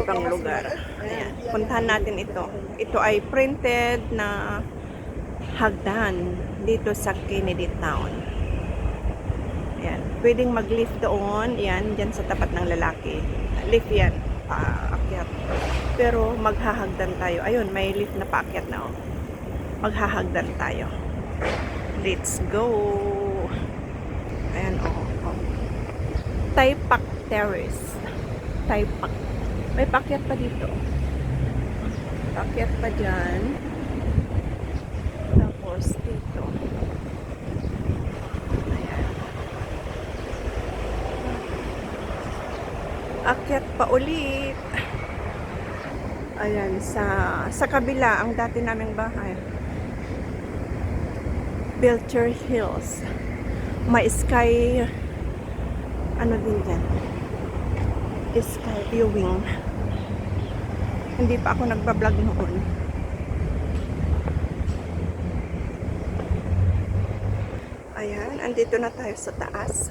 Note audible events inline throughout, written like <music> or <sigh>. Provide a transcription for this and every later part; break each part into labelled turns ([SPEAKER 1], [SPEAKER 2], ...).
[SPEAKER 1] ibang lugar. Ayan. Puntahan natin ito. Ito ay printed na hagdan dito sa Kennedy Town. Ayan. Pwedeng mag-lift doon. Yan, dyan sa tapat ng lalaki. Lift yan. Paakyat. Pero maghahagdan tayo. Ayun, may lift na paakyat na. Oh. Maghahagdan tayo. Let's go! Ayan, oh. oh. Taipak Terrace. Taipak. May pakyat pa dito. Pakyat pa dyan. Tapos dito. Ayan. Akyat pa ulit. Ayan, sa sa kabila, ang dati naming bahay. Belcher Hills. May sky ano din dyan sky viewing hindi pa ako nagbablog noon. Ayan andito na tayo sa taas.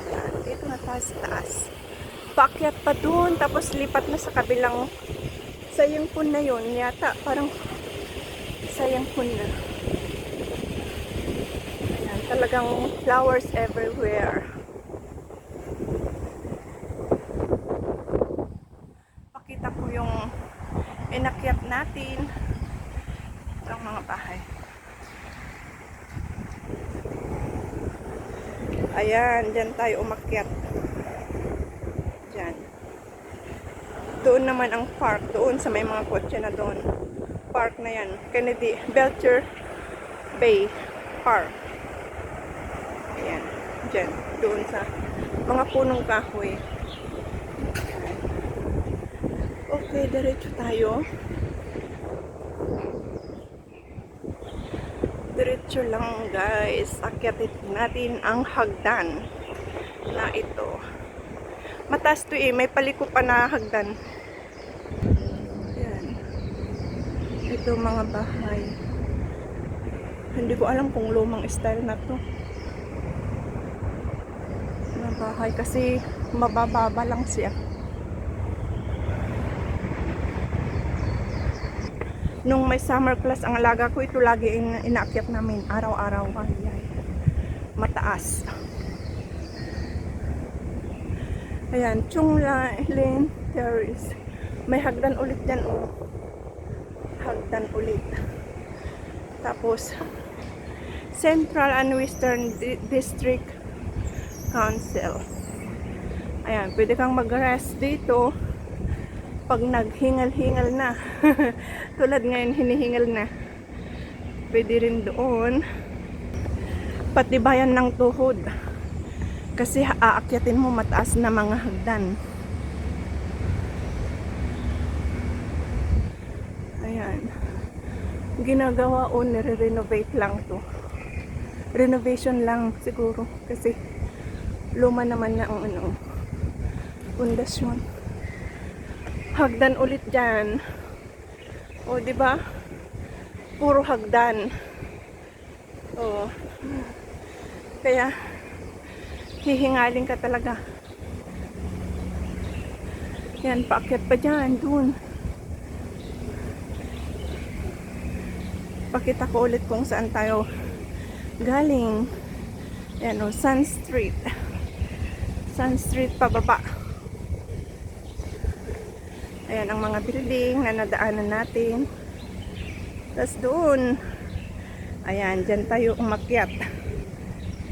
[SPEAKER 1] Ayan dito na tayo sa taas. Paakyat pa dun tapos lipat na sa kabilang sayang pun na yun. Yata parang sayang pun na. Ayan talagang flowers everywhere pakita ko yung inakyat natin ang mga bahay. Ayan, dyan tayo umakyat. Dyan. Doon naman ang park. Doon sa may mga kotse na doon. Park na yan. Kennedy, Belcher Bay Park. Ayan. Dyan. Doon sa mga punong kahoy. Okay, diretso tayo. Diretso lang guys. Akyatin natin ang hagdan na ito. Mataas to eh. May paliko pa na hagdan. Ayan. Ito mga bahay. Hindi ko alam kung lumang style na to. Na bahay kasi mabababa lang siya. Nung may summer class ang alaga ko, ito lagi in, inaakyat namin araw-araw. Mataas. Ayan, Chungla Lane Terrace. May hagdan ulit dyan, oh. Hagdan ulit. Tapos, Central and Western Di- District Council. Ayan, pwede kang mag-rest dito pag naghingal-hingal na. <laughs> Tulad ngayon, hinihingal na. Pwede rin doon. Patibayan ng tuhod. Kasi aakyatin mo mataas na mga hagdan. Ayan. Ginagawa o nire-renovate lang to. Renovation lang siguro. Kasi luma naman na ang ano, pundasyon hagdan ulit dyan. O, di ba? Puro hagdan. O. Kaya, hihingalin ka talaga. Yan, paakyat pa dyan, dun. Pakita ko ulit kung saan tayo galing. Yan o, Sun Street. Sun Street pababa. Ayan ang mga building na nadaanan natin. Tapos doon, ayan, dyan tayo umakyat.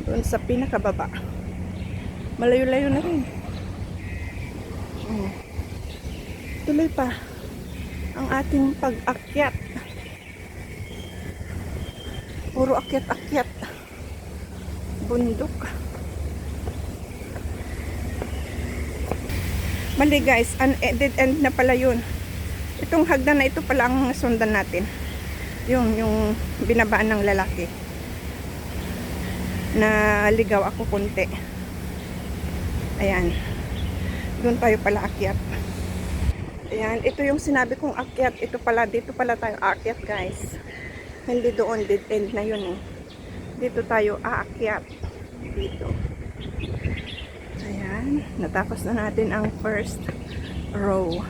[SPEAKER 1] Doon sa pinakababa. Malayo-layo na rin. Hmm. Tuloy pa ang ating pag-akyat. Puro akyat-akyat. Bundok. Mali guys, an end na pala yun. Itong hagdan na ito pala ang sundan natin. Yung, yung binabaan ng lalaki. Na ligaw ako kunti. Ayan. Doon tayo pala akyat. Ayan, ito yung sinabi kong akyat. Ito pala, dito pala tayo akyat guys. Hindi doon, dead end na yun eh. Dito tayo aakyat. Dito. Ayan, natapos na natin ang first row.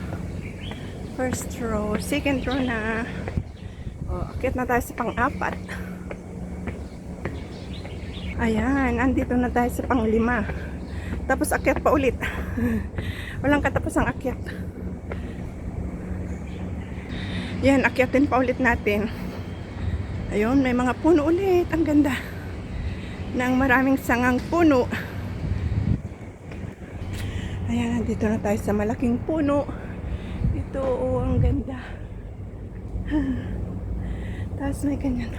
[SPEAKER 1] First row. Second row na. O, akyat na tayo sa pang-apat. Ayan, andito na tayo sa pang-lima. Tapos akyat pa ulit. <laughs> Walang katapos ang akyat. Yan, akyatin pa ulit natin. Ayun, may mga puno ulit. Ang ganda. Ng maraming sangang puno. Ayan, nandito na tayo sa malaking puno. Ito, oh, ang ganda. <sighs> Tapos may ganyan.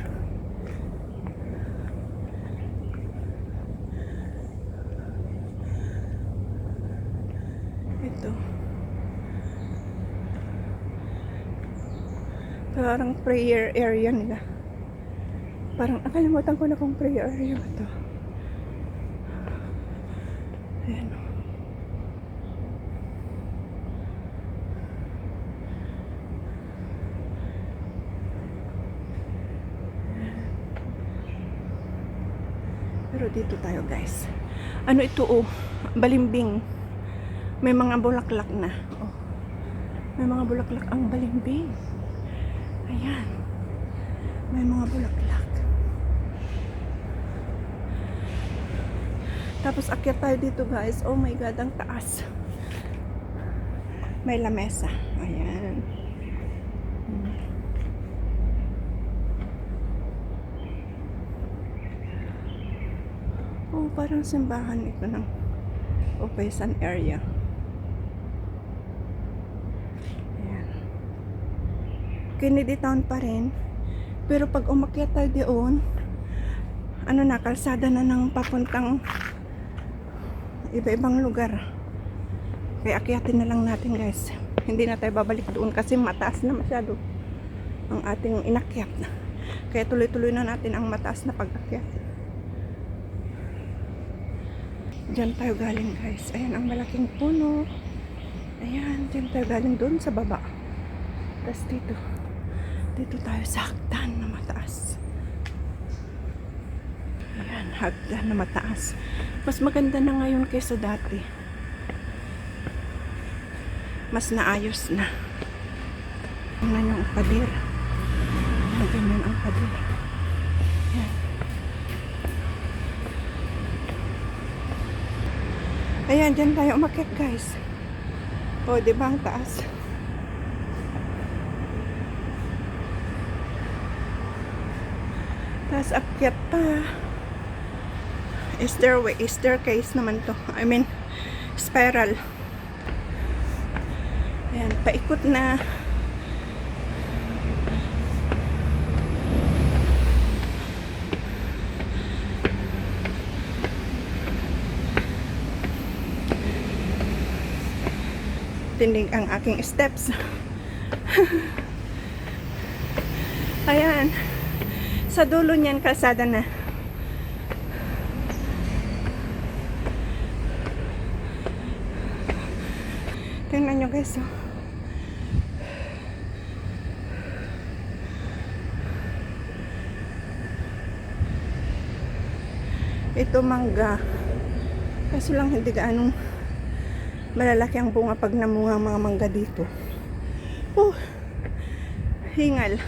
[SPEAKER 1] Ito. Parang prayer area nila. Parang nakalimutan ko na kung prayer area ba to. Ayan. oh. Pero dito tayo guys. Ano ito oh? Balimbing. May mga bulaklak na. Oh. May mga bulaklak ang balimbing. Ayan. May mga bulaklak. Tapos akyat tayo dito guys. Oh my God, ang taas. May lamesa. Ayan. Hmm. Oh, parang simbahan ito ng Opesan area. Ayan. Kennedy Town pa rin. Pero pag umakyat tayo doon, ano na, kalsada na ng papuntang iba-ibang lugar. Kaya akyatin na lang natin guys. Hindi na tayo babalik doon kasi mataas na masyado ang ating inakyat. Kaya tuloy-tuloy na natin ang mataas na pag-akyat. Diyan tayo galing guys. Ayan ang malaking puno. Ayan, diyan tayo galing doon sa baba. Tapos dito. Dito tayo sa hagdan na mataas. Ayan, hagdan na mataas. Mas maganda na ngayon kaysa dati. Mas naayos na. Tingnan yung pader. Ayan, ganyan ang pader. Ayan, dyan tayo umakit guys. O, di ba ang taas? Tapos akyat pa. Stairway, staircase naman to. I mean, spiral. Ayan, paikot na. Tindig ang aking steps. Ayan. Sa dulo niyan, kalsada na. Tingnan nyo guys, oh. Ito mangga. Kaso lang hindi gaanong malalaki ang bunga pag namunga mga mangga dito. Oh, hingal.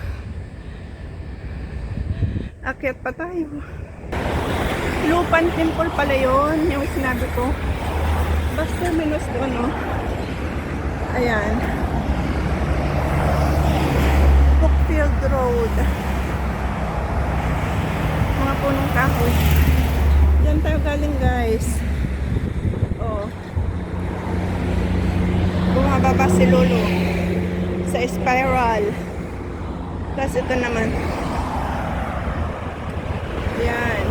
[SPEAKER 1] Akyat pa tayo. Lupan Temple pala yun, yung sinabi ko. Basta minus doon, no? Ayan. Brookfield Road. Mga punong kahoy. Diyan tayo galing, guys. Oh. Bumababa si Lolo sa spiral. Tapos ito naman. Yan.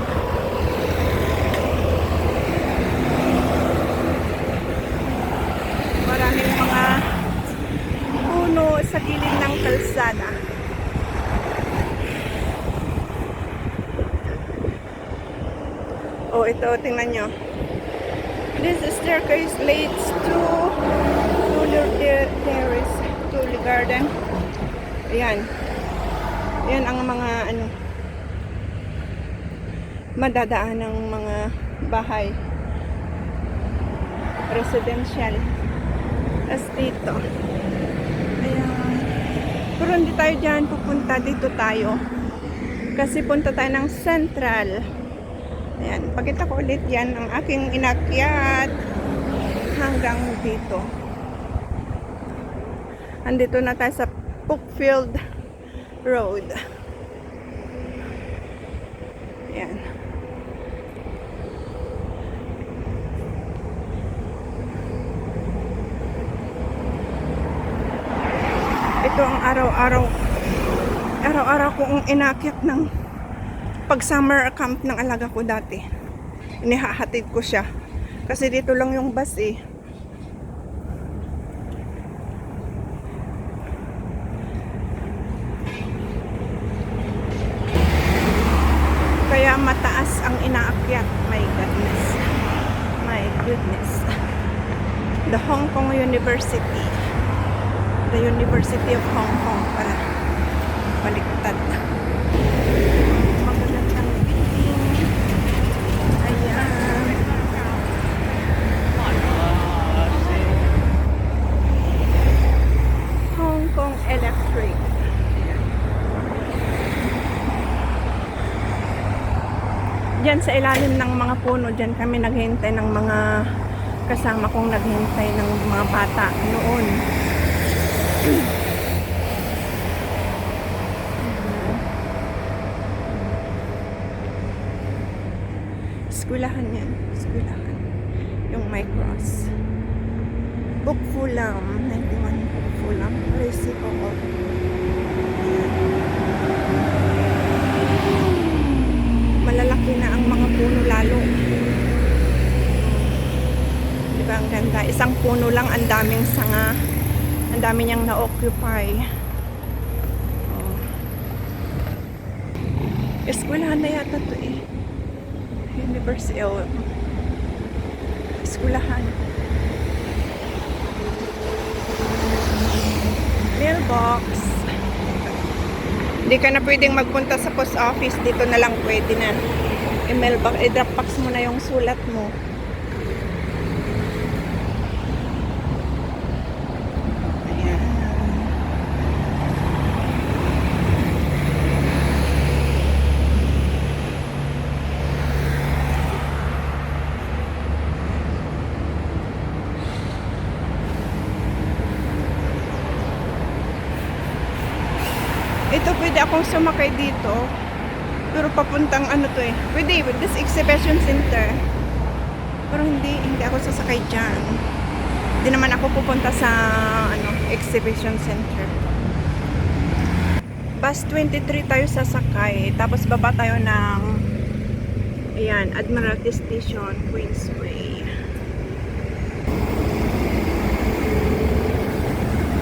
[SPEAKER 1] Maraming mga puno sa gilid ng kalsada. Oh, ito, tingnan nyo. This staircase leads to Tuller Terrace, Tully Garden. Ayan. Yan ang mga ano madadaan ng mga bahay. Residential as dito ayan. Pero hindi tayo dyan pupunta dito tayo. Kasi punta tayo ng central. Ayan. Pakita ko ulit yan ang aking inakyat hanggang dito andito na tayo sa Brookfield Road. Ayan. Ito ang araw-araw araw-araw ko ang inakyat ng pag summer camp ng alaga ko dati. Inihahatid ko siya. Kasi dito lang yung bus eh kaya mataas ang inaakyat my goodness my goodness the Hong Kong University the University of Hong Kong para baliktad. Ayan. Diyan sa ilalim ng mga puno, diyan kami naghintay ng mga kasama kong naghintay ng mga bata noon. Eskwelahan yan. Eskwelahan. Yung may cross. Book Fulam. 91 Book Fulam. Recipe of Malalaki na ang mga puno lalo. Di ba ang ganda? Isang puno lang, ang daming sanga. Ang dami niyang na-occupy. Oh. Eskwelahan na yata to eh. University o eskwelahan. Mailbox. Hindi ka na pwedeng magpunta sa post office. Dito na lang pwede na. I-mailbox, i-drop box mo na yung sulat mo. Pwede akong sumakay dito. Pero papuntang ano to eh. Pwede with this exhibition center. Pero hindi, hindi ako sasakay dyan. Hindi naman ako pupunta sa ano, exhibition center. Bus 23 tayo sasakay. Tapos baba tayo ng ayan, Admiralty Station, Queensway.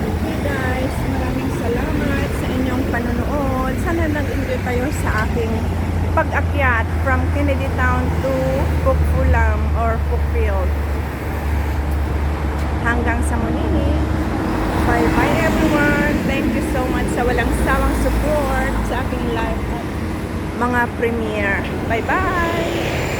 [SPEAKER 1] Okay guys, maraming salamat sa inyong panonood. Sana nag-enjoy kayo sa aking pag-akyat from Kennedy Town to Pukfulam or Pukfield. Hanggang sa muli. Bye-bye everyone. Thank you so much sa walang sawang support sa aking live mga premiere. Bye-bye!